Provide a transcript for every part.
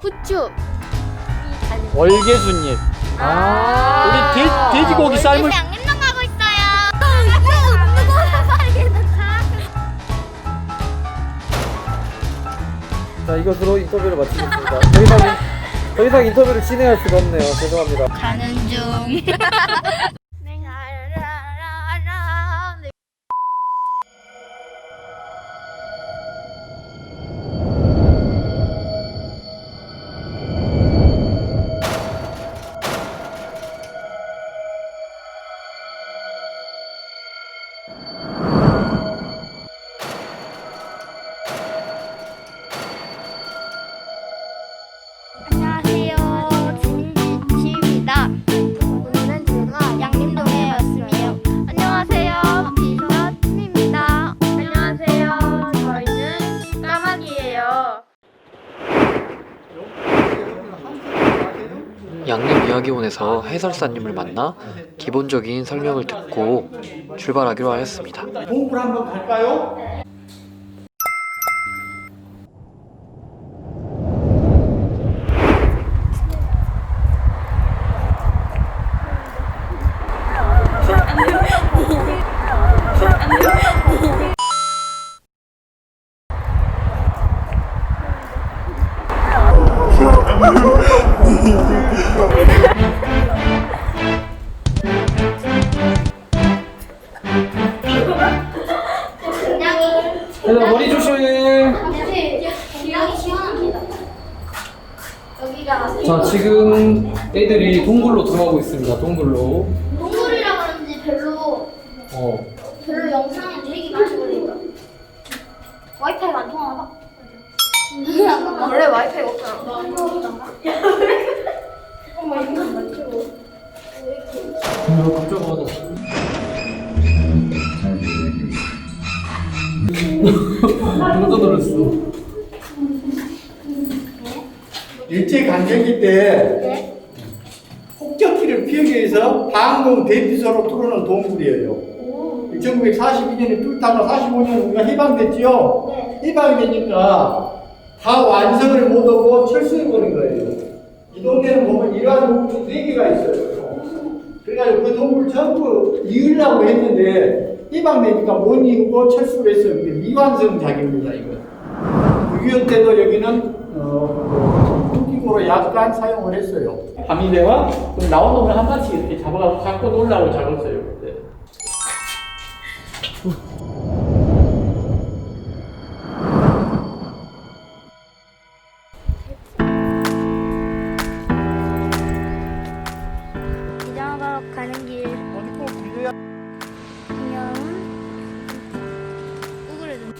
후추. 월계수잎. 아. 우리 돼, 돼지고기 삶을 양념 나가고 있어요. 자 이것으로 인터뷰를 마치겠습니다. 더 이상 더 이상 인터뷰를 진행할 수가 없네요. 죄송합니다. 가는 중. 양림 이야기원에서 해설사님을 만나 기본적인 설명을 듣고 출발하기로 하였습니다. 동굴 한번 갈까요? 자 지금 애들이 동굴로 들어가고 있습니다. 동굴로. 동굴이라 그런지 별로 어. 별로 되게 많이 걸리니까 와이파이가 안 통하나 봐. 원래 와이파이가 없잖아. 잠깐만 이거 맞추고. 어, 깜짝하다. 깜짝 놀랐어. 강점기 때 네. 폭격기를 피하기 위해서 방공 대피소로 뚫어놓은 동굴이에요. 오. 1942년에 뚫다가 45년 우리가 해방됐지요. 네. 해방이 되니까 다 완성을 못하고 철수해버린 거예요. 이 동네는 보면 이러한 동굴이 4개가 있어요. 그래가지고 그 동굴 전부 이으려고 했는데 해방되니까 못 이으고 철수를 했어요. 이게 미완성 작입니다, 이거. 6.25 때도 여기는 어, 약간 사용을 했어요. 밤이 되면 그럼 나온 놈을 한 마씩 이렇게 잡아가지고 갖고 놀라고 잡았어요. 그때. 이장하러 가는 길 그냥 우그려좀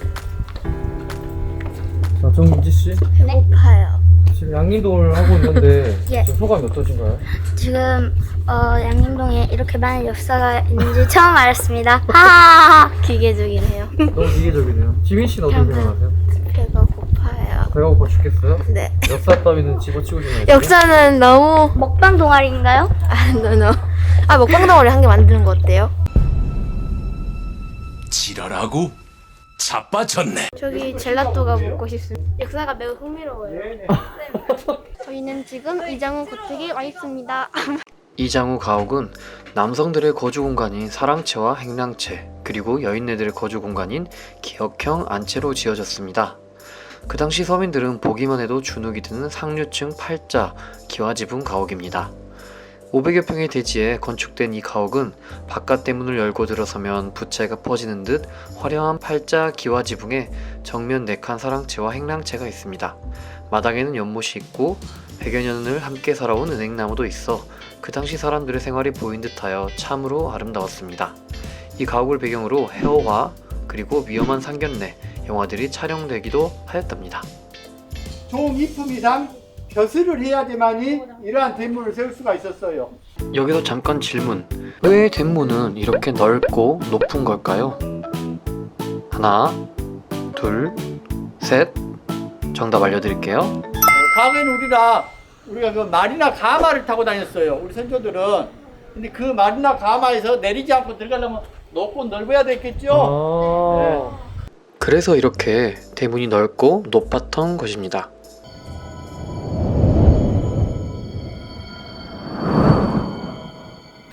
자 정민지 씨 배고파요. 지금 양림동을 하고 있는데 예. 지금 소감이 어떠신가요? 지금 어, 양림동에 이렇게 많은 역사가 있는지 처음 알았습니다. 하하하 기계적이네요. 너무 기계적이네요. 지민 씨는 어떻게. 생각하세요? 배가 고파요. 배가 고파 죽겠어요? 네. 역사 따위는 집어치우지 마세요. 역사는 너무 먹방 동아리인가요? 아, 노노. 아, 먹방 덩어리 한 개 만드는 거 어때요? 지랄하고 자빠졌네. 저기 젤라또가 먹고 싶습니다. 역사가 매우 흥미로워요. 저희는 지금 이장훈 고택에 와 있습니다. 이장우 가옥은 남성들의 거주 공간인 사랑채와 행랑채 그리고 여인네들의 거주 공간인 기역형 안채로 지어졌습니다. 그 당시 서민들은 보기만 해도 주눅이 드는 상류층 팔자 기와지붕 가옥입니다. 500여 평의 대지에 건축된 이 가옥은 바깥 대문을 열고 들어서면 부채가 퍼지는 듯 화려한 팔자 기와 지붕에 정면 4칸 사랑채와 행랑채가 있습니다. 마당에는 연못이 있고 100여 년을 함께 살아온 은행나무도 있어 그 당시 사람들의 생활이 보인 듯하여 참으로 아름다웠습니다. 이 가옥을 배경으로 해어화 그리고 위험한 상견례 영화들이 촬영되기도 하였답니다. 종 이품 이상 벼슬을 해야지만이 이러한 대문을 세울 수가 있었어요. 여기서 잠깐 질문. 왜 덴문은 이렇게 넓고 높은 걸까요? 하나, 둘, 셋. 정답 알려드릴게요. 어, 과거에는 우리가 우리가 그 말이나 가마를 타고 다녔어요. 우리 선조들은. 근데 그 말이나 가마에서 내리지 않고 들어가려면 높고 넓어야 됐겠죠. 아. 그래서 이렇게 대문이 넓고 높았던 것입니다.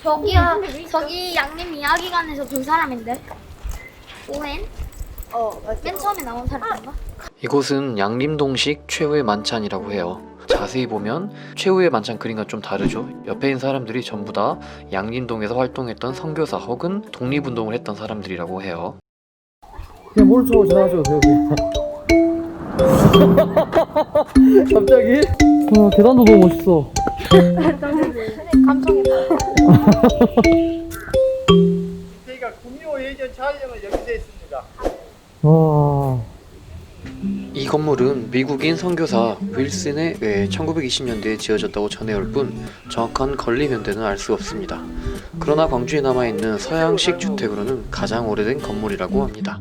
저기야 저기 양림 이야기관에서 본 사람인데 오웬? 어맨 처음에 나온 사람인가? 이곳은 양림동식 최후의 만찬이라고 해요. 자세히 보면 최후의 만찬 그림과 좀 다르죠. 옆에 있는 사람들이 전부 다 양림동에서 활동했던 선교사 혹은 독립운동을 했던 사람들이라고 해요. 그냥 뭘 돼요 그냥 갑자기? 와 계단도 너무 멋있어 저희가 구미호 예전 촬영을 여기서 했습니다. 와이 건물은 미국인 선교사 윌슨에 의해 1920년대에 지어졌다고 전해올 뿐 정확한 건립 연대는 알 수 없습니다. 그러나 광주에 남아있는 서양식 주택으로는 가장 오래된 건물이라고 합니다.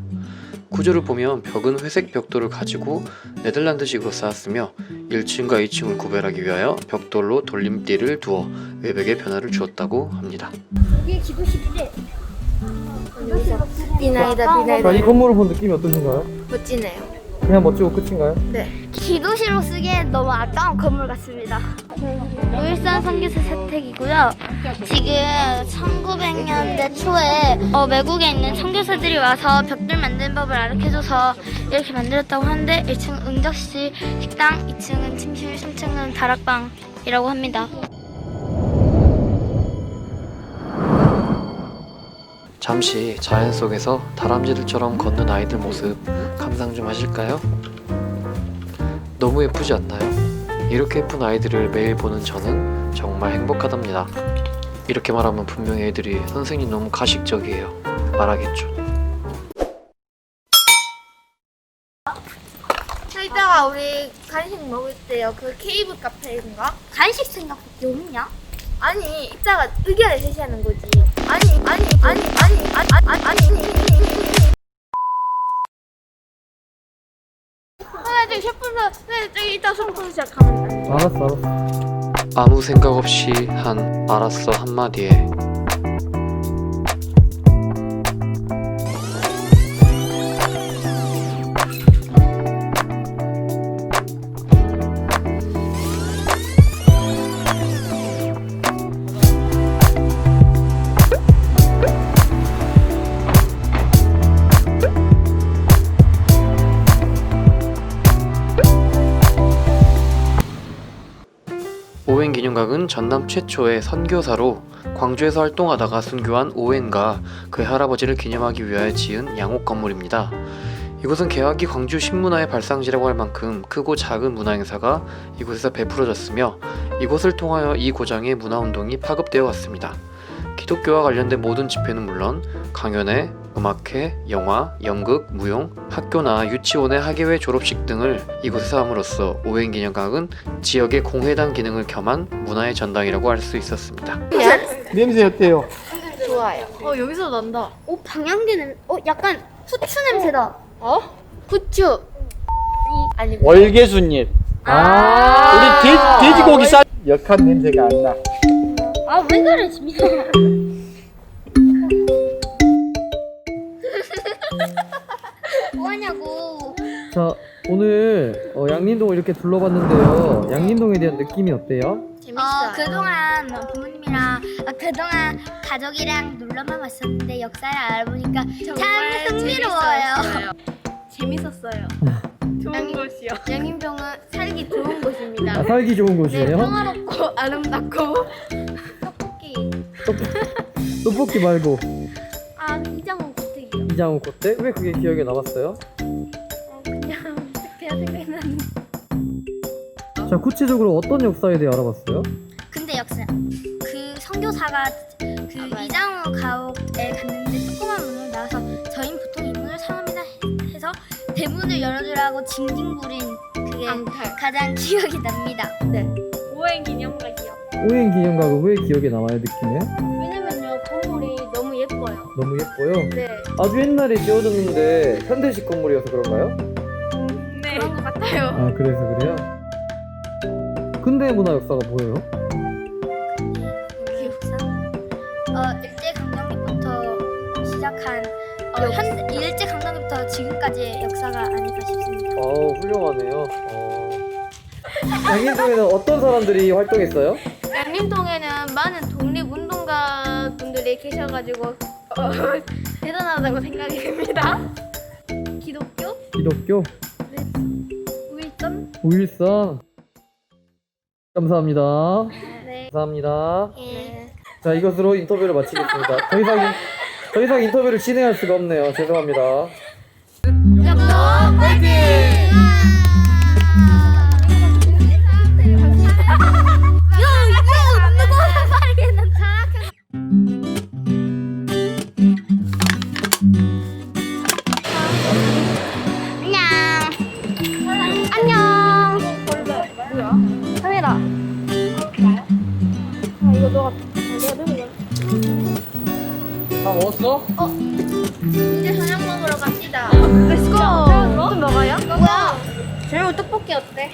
구조를 보면 벽은 회색 벽돌을 가지고 네덜란드식으로 쌓았으며 1층과 2층을 구별하기 위하여 벽돌로 돌림띠를 두어 외벽에 변화를 주었다고 합니다. 비나이다 자, 비나이다. 이 건물을 본 느낌이 어떠신가요? 멋지네요. 그냥 멋지고 끝인가요? 기도실로 쓰기에 너무 아까운 건물 같습니다. 울산 선교사 세택이고요. 지금 1900년대 초에 어, 외국에 있는 선교사들이 와서 벽돌 만드는 법을 가르쳐줘서 이렇게 만들었다고 하는데 1층은 응접실, 식당, 2층은 침실, 3층은 다락방이라고 합니다. 잠시 자연 속에서 다람쥐들처럼 걷는 아이들 모습 감상 좀 하실까요? 너무 예쁘지 않나요? 이렇게 예쁜 아이들을 매일 보는 저는 정말 행복하답니다. 이렇게 말하면 분명히 애들이 선생님 너무 가식적이에요. 말하겠죠. 이따가 우리 간식 먹을 때요. 그 케이블 카페인가? 간식 생각밖에 없냐? 아니 이따가 의견을 제시하는 거지. 아니 아니 아니 아니 아니 아니 아니. 아, 저기 셰프서, 네, 저기 이따 시작하면 돼. 알았어 알았어 아무 생각 없이 한 알았어 한마디에 기념각은 전남 최초의 선교사로 광주에서 활동하다가 순교한 오웬과 그의 할아버지를 기념하기 위하여 지은 양옥 건물입니다. 이곳은 개화기 광주 신문화의 발상지라고 할 만큼 크고 작은 문화 행사가 이곳에서 베풀어졌으며 이곳을 통하여 이 고장의 문화 운동이 파급되어 왔습니다. 기독교와 관련된 모든 집회는 물론 강연회, 음악회, 영화, 연극, 무용, 학교나 유치원의 학예회 졸업식 등을 이곳에서 함으로써 오웬 기념각은 지역의 공회당 기능을 겸한 문화의 전당이라고 할 수 있었습니다. 냄새 어때요? 좋아요. 어, 여기서 난다. 어 방향제 냄, 어 약간 후추 냄새다. 어? 후추. 아니, 월계수잎. 아 우리 돼, 돼지고기 쌀 역한 냄새가 안 나. 아 왜 그래 지민아? 자 오늘 어, 양림동을 이렇게 둘러봤는데요 양림동에 대한 느낌이 어때요? 재밌어요. 어 그동안 부모님이랑 어, 그동안 가족이랑 놀러만 왔었는데 역사를 알아보니까 참 흥미로워요. 재밌었어요. 좋은 곳이요. 양인병은 살기 좋은 곳입니다. 아, 살기 좋은 네, 곳이에요? 평화롭고 아름답고 떡볶이. 떡볶이 말고 아 이장원 고택이요. 이장훈 콧대? 왜 그게 기억에 남았어요? 자 구체적으로 어떤 역사에 대해 알아봤어요? 근데 역사 그 선교사가 그 이장우 가옥에 갔는데 조그만 문을 나와서 저희 보통 이 문을 사람이나 해서 대문을 열어주라고 징징 부린 그게 가장 기억이 납니다. 네. 오행 기념각이요. 오행 기념각은 왜 기억에 남아요 느낌에? 왜냐면요 건물이 너무 예뻐요. 너무 예뻐요 네. 아주 옛날에 지어졌는데 현대식 건물이어서 그런가요? 네. 그런 것 같아요. 아 그래서 그래요? 근대 문화 역사가 뭐예요? 기억상 어 일제 강점기부터 시작한 어, 현 일제 강점기부터 지금까지의 역사가 아닐까 싶습니다. 아우 훌륭하네요. 어... 양인동에는 어떤 사람들이 활동했어요? 양림동에는 많은 독립운동가 분들이 계셔가지고 어, 대단하다고 생각이 듭니다. 기독교? 기독교? 우일전 우일선 감사합니다. 네. 감사합니다. 네. 자 이것으로 인터뷰를 마치겠습니다. 더 이상 인- 더 이상 인터뷰를 진행할 수가 없네요. 죄송합니다. 영동 파이팅! 먹었어? 이제 저녁 먹으러 갑시다. 렛츠고. 좀 먹어요? 뭐야? 제육 떡볶이 어때?